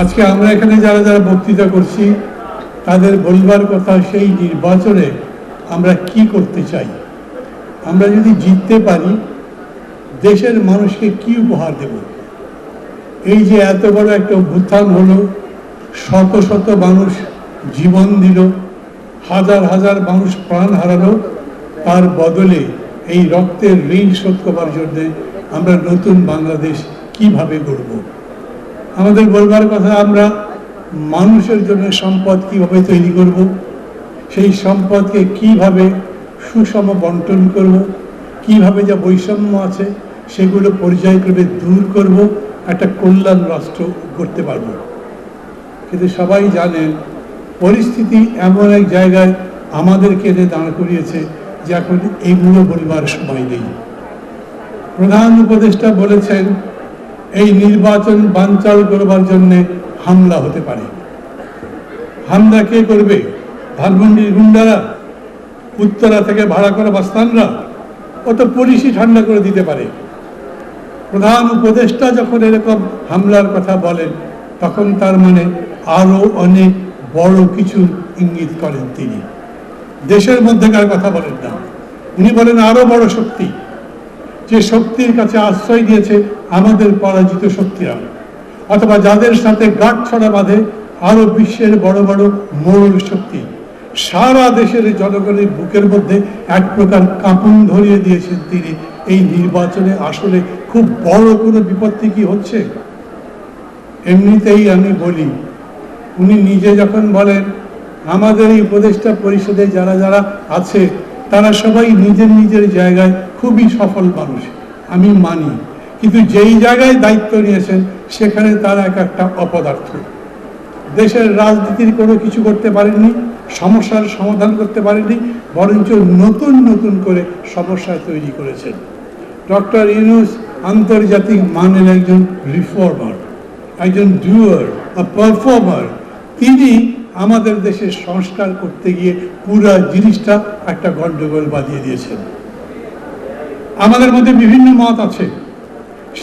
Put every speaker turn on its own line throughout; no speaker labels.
আজকে আমরা এখানে যারা যারা বক্তৃতা করছি, তাদের বলবার কথা সেই নির্বাচনে আমরা কি করতে চাই? আমরা যদি জিততে পারি, দেশের মানুষকে কি উপহার দেব? এই যে এত বড় একটা অভ্যুত্থান হলো, শত শত মানুষ জীবন দিল, হাজার হাজার মানুষ প্রাণ হারালো, তার বদলে এই রক্তের ঋণ শোধ করার জন্যে আমরা নতুন বাংলাদেশ কীভাবে গড়ব? আমাদের বলবার কথা, আমরা মানুষের জন্য সম্পদ কীভাবে তৈরি করব? সেই সম্পদকে কীভাবে সুষম বন্টন করব? কীভাবে যা বৈষম্য আছে সেগুলো পর্যায়ক্রমে দূর করব? একটা কল্যাণ রাষ্ট্র করতে পারব। কিন্তু সবাই জানেন পরিস্থিতি এমন এক জায়গায় আমাদেরকে এনে দাঁড় করিয়েছে যে এখন এগুলো বলবার সময় নেই। প্রধান উপদেষ্টা বলেছেন এই নির্বাচন বানচাল করবার জন্য হামলা হতে পারে। হামলা কে করবে? ধানমন্ডির গুন্ডারা, উত্তরা থেকে ভাড়া করা বাস্তানরা অত পুলিশই ঠান্ডা করে দিতে পারে। প্রধান উপদেষ্টা যখন এরকম হামলার কথা বলেন, তখন তার মানে আরও অনেক বড় কিছু ইঙ্গিত করেন তিনি। দেশের মধ্যেকার কথা বলেন না। উনি বলেন আরও বড় শক্তি। যে শক্তির কাছে আশ্রয় দিয়েছে আমাদের পরাজিত শক্তিরা অথবা যাদের সাথে গাঁট ছড়া বাঁধে আরও বিশ্বের বড় বড় মোড়ল শক্তি। সারা দেশের জনগণের বুকের মধ্যে এক প্রকার কাঁপন ধরিয়ে দিয়েছেন তিনি। এই নির্বাচনে আসলে খুব বড় কোনো বিপত্তি কি হচ্ছে? এমনিতেই আমি বলি, উনি নিজে যখন বলেন, আমাদের এই উপদেষ্টা পরিষদে যারা যারা আছে তারা সবাই নিজের নিজের জায়গায় খুবই সফল মানুষ। আমি মানি। কিন্তু যেই জায়গায় দায়িত্ব নিয়েছেন, সেখানে তারা এক একটা অপদার্থ। দেশের রাজনীতির কোনো কিছু করতে পারেননি, সমস্যার সমাধান করতে পারেননি, বরঞ্চ নতুন নতুন করে সমস্যা তৈরি করেছেন। ডক্টর ইউনুস আন্তর্জাতিক মানের একজন রিফর্মার, একজন ডুয়ার পারফর্মার তিনি আমাদের দেশের সংস্কার করতে গিয়ে পুরো জিনিসটা একটা গন্ডগোল বাঁধিয়ে দিয়েছেন। আমাদের মধ্যে বিভিন্ন মত আছে।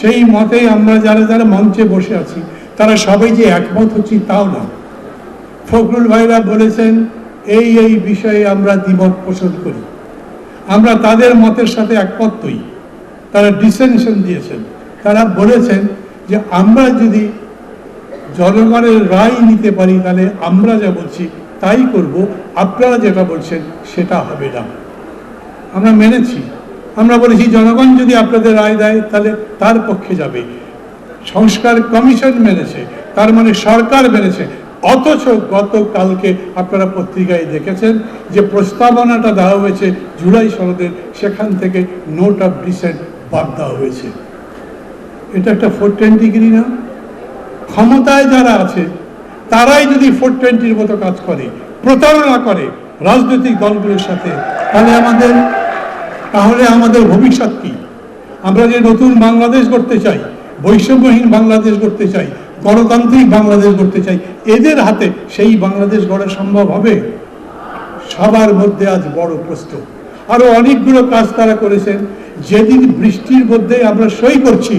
সেই মতে আমরা যারা যারা মঞ্চে বসে আছি, তারা সবাই যে একমত হচ্ছি তাও না। ফখরুল ভাইরা বলেছেন, এই এই বিষয়ে আমরা দ্বিমত পোষণ করি। আমরা তাদের মতের সাথে একমত হই তারা ডিসেনশন দিয়েছেন। তারা বলেছেন যে আমরা যদি জনগণের রায় নিতে পারি, তাহলে আমরা যা বলছি তাই করব। আপনারা যেটা বলছেন সেটা হবে না। আমরা মেনেছি। আমরা বলেছি, জনগণ যদি আপনাদের রায় দেয়, তাহলে তার পক্ষে যাবে। সংস্কার কমিশন মেনেছে, তার মানে সরকার মেনেছে। অথচ গতকালকে আপনারা পত্রিকায় দেখেছেন যে প্রস্তাবনাটা দেওয়া হয়েছে জুলাই সনদের, সেখান থেকে নোট অফ ডিসেন্ট বাদ দেওয়া হয়েছে। এটা একটা ফোর টোয়েন্টি না? ক্ষমতায় যারা আছে, তারাই যদি ফোর টোয়েন্টির মতো কাজ করে, প্রতারণা করে রাজনৈতিক দলগুলোর সাথে, তাহলে আমাদের তাহলে আমাদের ভবিষ্যৎ কি? আমরা যে নতুন বাংলাদেশ করতে চাই, বৈষম্যহীন বাংলাদেশ করতে চাই, গণতান্ত্রিক বাংলাদেশ করতে চাই, এদের হাতে সেই বাংলাদেশ গড়া সম্ভব হবে? সবার মধ্যে আজ বড় প্রশ্ন। আরও অনেকগুলো কাজ তারা করেছেন। যেদিন বৃষ্টির মধ্যে আমরা সই করছি,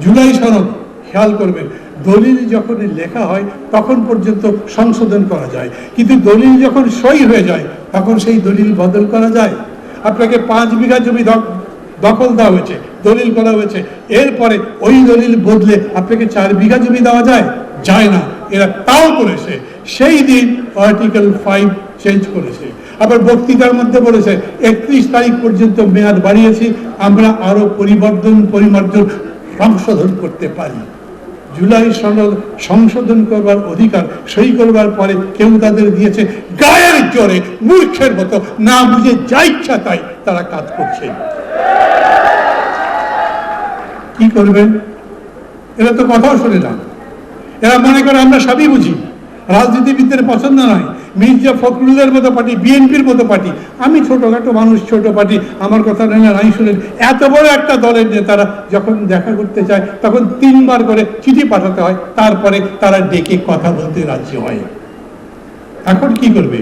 জুলাই সনদ খেয়াল করবেন দলিল যখন লেখা হয়, তখন পর্যন্ত সংশোধন করা যায়। কিন্তু দলিল যখন সই হয়ে যায়, তখন সেই দলিল বদল করা যায়। আপনাকে পাঁচ বিঘা জমি দখ- দখল দেওয়া হয়েছে, দলিল করা হয়েছে। এরপরে ওই দলিল বদলে আপনাকে চার বিঘা জমি দেওয়া যায় যায় না। এরা তাও করেছে। সেই দিন আর্টিকেল ফাইভ চেঞ্জ করেছে। আবার বক্তৃতার মধ্যে বলেছে, একত্রিশ তারিখ পর্যন্ত মেয়াদ বাড়িয়েছি, আমরা আরও পরিবর্তন, পরিমার্জন সংশোধন করতে পারি। জুলাই সনদ সংশোধন করবার অধিকার সই করবার পরে কেউ তাদের দিয়েছে গায়ের জোরে মূর্খের মতো। না বুঝে যা ইচ্ছা তাই তারা কাজ করছে। কি করবেন? এরা তো কথাও শোনে না। এরা মনে করে আমরা সবই বুঝি। রাজনীতিবিদদের পছন্দ নয়। মির্জা ফখরুলের মতো পার্টি, বিএনপির মতো পার্টি। আমি ছোটখাটো মানুষ, ছোট পার্টি। আমার কথা নেই না নাই শুনেন। এত বড় একটা দলের নেতারা যখন দেখা করতে চায়, তখন তিনবার করে চিঠি পাঠাতে হয়। তারপরে তারা ডেকে কথা বলতে রাজি হয়। এখন কি করবে?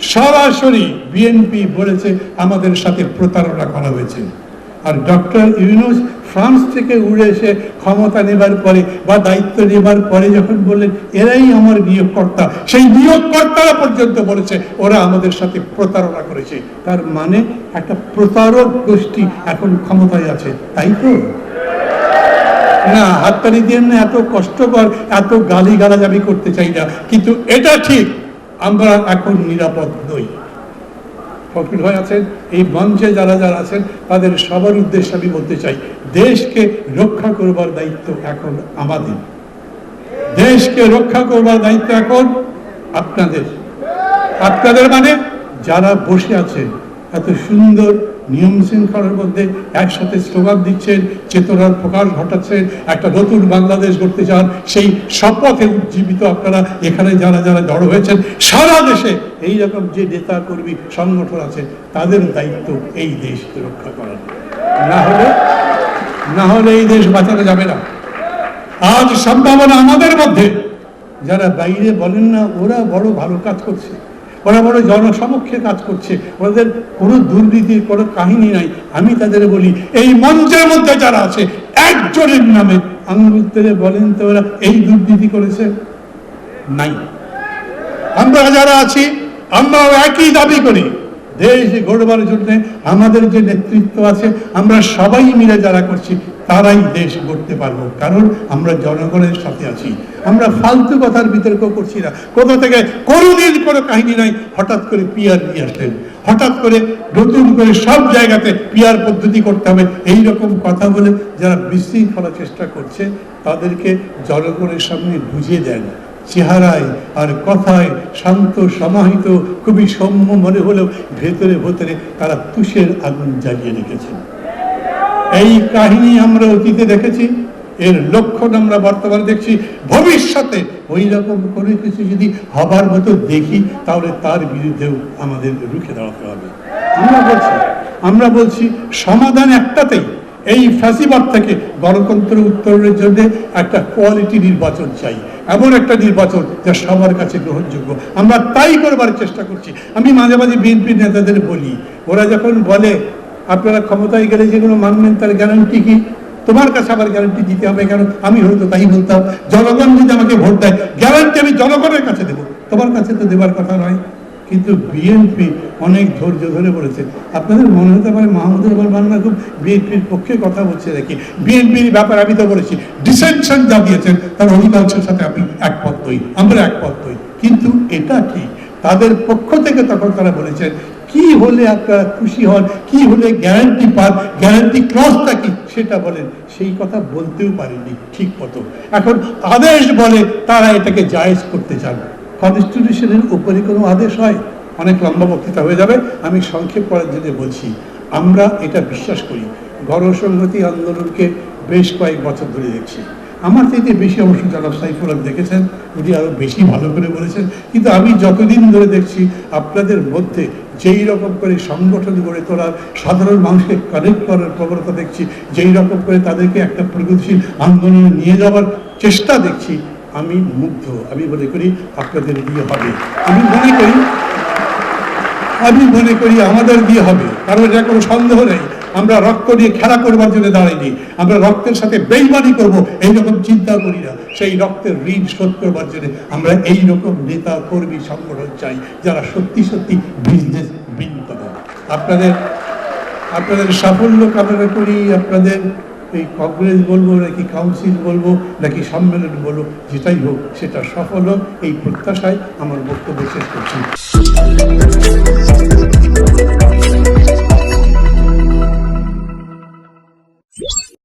সরাসরি বিএনপি বলেছে, আমাদের সাথে প্রতারণা করা হয়েছে। আর ডক্টর ইউনুস ফ্রান্স থেকে উড়ে এসে ক্ষমতা নেবার পরে বা দায়িত্ব নেবার পরে যখন বললেন, এরাই আমার নিয়োগকর্তা। সেই নিয়োগকর্তারা পর্যন্ত বলেছে, ওরা আমাদের সাথে প্রতারণা করেছে। তার মানে একটা প্রতারক গোষ্ঠী এখন ক্ষমতায় আছে, তাই তো? না, হাততালি দিয়ে না এত কষ্টকর, এত গালি গালাজ আমি করতে চাই না। কিন্তু এটা ঠিক, আমরা এখন নিরাপদ নই। ফকির ভাই আছেন, এই মঞ্চে যারা যারা আছেন, তাদের সবার উদ্দেশ্যে আমি বলতে চাই, দেশকে রক্ষা করবার দায়িত্ব এখন আমাদের। দেশকে রক্ষা করবার দায়িত্ব এখন আপনাদের। আপনাদের মানে যারা বসে আছেন, এত সুন্দর নিয়ম শৃঙ্খলার মধ্যে একসাথে স্লোগান দিচ্ছেন, চেতনার প্রকাশ ঘটাচ্ছেন, একটা নতুন বাংলাদেশ গড়তে চান, সেই শপথে উজ্জীবিত আপনারা এখানে যারা যারা জড়ো হয়েছেন, সারা দেশে এই রকম যে নেতা কর্মী সংগঠন আছে, তাদের দায়িত্ব এই দেশ রক্ষা করার। না হলে না হলে এই দেশ বাঁচানো যাবে না। আজ সম্ভাবনা আমাদের মধ্যে। যারা বাইরে বলেন না, ওরা বড় ভালো কাজ করছে। ওরা বড় জনসমক্ষে কাজ করছে। ওদের কোনো দুর্নীতির, কোনো কাহিনী নাই। আমি তাদের বলি, এই মঞ্চের মধ্যে যারা আছে, একজনের নামে আঙ্গুল বলেন তো ওরা এই দুর্নীতি করেছে? নাই। আমরা যারা আছি, আমরাও একই দাবি করি। দেশ গড়বার জন্য আমাদের যে নেতৃত্ব আছে, আমরা সবাই মিলে যারা করছি, তারাই দেশ গড়তে পারব। কারণ আমরা জনগণের সাথে আছি। আমরা ফালতু কথার বিতর্ক করছি না। কোথা থেকে কোনোদিন কোনো কাহিনী নাই? হঠাৎ করে পিয়ার নিয়ে আসলেন। হঠাৎ করে নতুন করে সব জায়গাতে পিয়ার পদ্ধতি করতে হবে। এই রকম কথা বলে যারা বিশৃঙ্খলা চেষ্টা করছে, তাদেরকে জনগণের সামনে বুঝিয়ে দেন। চেহারায় আর কথায় শান্ত, সমাহিত, খুবই সৌম্য মনে হলেও ভেতরে ভেতরে তারা তুষের আগুন জ্বালিয়ে রেখেছেন এই কাহিনী আমরা অতীতে দেখেছি, এর লক্ষণ আমরা বর্তমানে দেখছি। ভবিষ্যতে ওই রকম কোনো কিছু যদি হবার মতো দেখি, তাহলে তার বিরুদ্ধেও আমাদের রুখে দাঁড়াতে হবে। আমরা বলছি আমরা বলছি সমাধান একটাতেই। এই ফ্যাসিবাদ থেকে গণতন্ত্র উত্তরণের জন্য একটা কোয়ালিটি নির্বাচন চাই। এমন একটা নির্বাচন যা সবার কাছে গ্রহণযোগ্য। আমরা তাই করবার চেষ্টা করছি। আমি মাঝে মাঝে বিএনপির নেতাদের বলি, ওরা যখন বলে, আপনারা ক্ষমতায় গেলে যেগুলো মানবেন তার গ্যারান্টি কি? তোমার কাছে আবার গ্যারান্টি দিতে হবে কেন? আমি হয়তো তাই বলতাম। জনগণ যদি আমাকে ভোট দেয় গ্যারান্টি আমি জনগণের কাছে দেবো। তোমার কাছে তো দেবার কথা নয়। কিন্তু বিএনপি অনেক ধৈর্য ধরে বলেছে। আপনাদের মনে হতে পারে মাহমুদুর রহমান বান্না খুব বিএনপির পক্ষে কথা বলছে নাকি? বিএনপির ব্যাপারে আমি তো বলেছি। ডিসেনশন যা দিয়েছেন তার অধিকাংশের সাথে আমি একমত নই, আমরা একমত নই। কিন্তু এটা ঠিক তাদের পক্ষ থেকে তখন তারা বলেছেন, কি হলে আপনারা খুশি হন? কি হলে গ্যারান্টি পান? গ্যারান্টি ক্লসটা কি? সেটা বলেন। সেই কথা বলতেও পারেনি ঠিক মতো। এখন আদেশ বলে তারা এটাকে জায়েজ করতে চান। কনস্টিটিউশনের উপরে কোনো আদেশ হয়, অনেক লম্বা বক্তৃতা হয়ে যাবে। আমি সংক্ষেপ করার জন্য বলছি, আমরা এটা বিশ্বাস করি, গণসংহতি আন্দোলনকে বেশ কয়েক বছর ধরে দেখছি। আমার থেকে বেশি অবশ্য জনাব সাইফুল দেখেছেন, উনি আরও বেশি ভালো করে বলেছেন। কিন্তু আমি যতদিন ধরে দেখছি, আপনাদের মধ্যে যেই রকম করে সংগঠন গড়ে তোলার, সাধারণ মানুষকে কানেক্ট করার প্রবণতা দেখছি, যেই রকম করে তাদেরকে একটা প্রগতিশীল আন্দোলনে নিয়ে যাওয়ার চেষ্টা দেখছি আমি মুগ্ধ, আমি মনে করি আপনাদের দিয়ে হবে। আমি মনে করি, আমি মনে করি আমাদের দিয়ে হবে, কারণ এটা কোনো সন্দেহ নেই। আমরা রক্ত নিয়ে খেলা করবার জন্য দাঁড়াইনি। আমরা রক্তের সাথে বেইমানি করব, এইরকম চিন্তা করি না। সেই রক্তের ঋণ শোধ করবার জন্য আমরা এই রকম নেতা, কর্মী, সংগঠন চাই, যারা সত্যি সত্যি বিজনেস বিন করে আপনাদের আপনাদের সাফল্য কামনা করি, আপনাদের এই কংগ্রেস বলব, নাকি কাউন্সিল বলব, নাকি সম্মেলন বলব, যেটাই হোক, সেটা সফল হোক, এই প্রত্যাশায় আমার বক্তব্য শেষ করছি।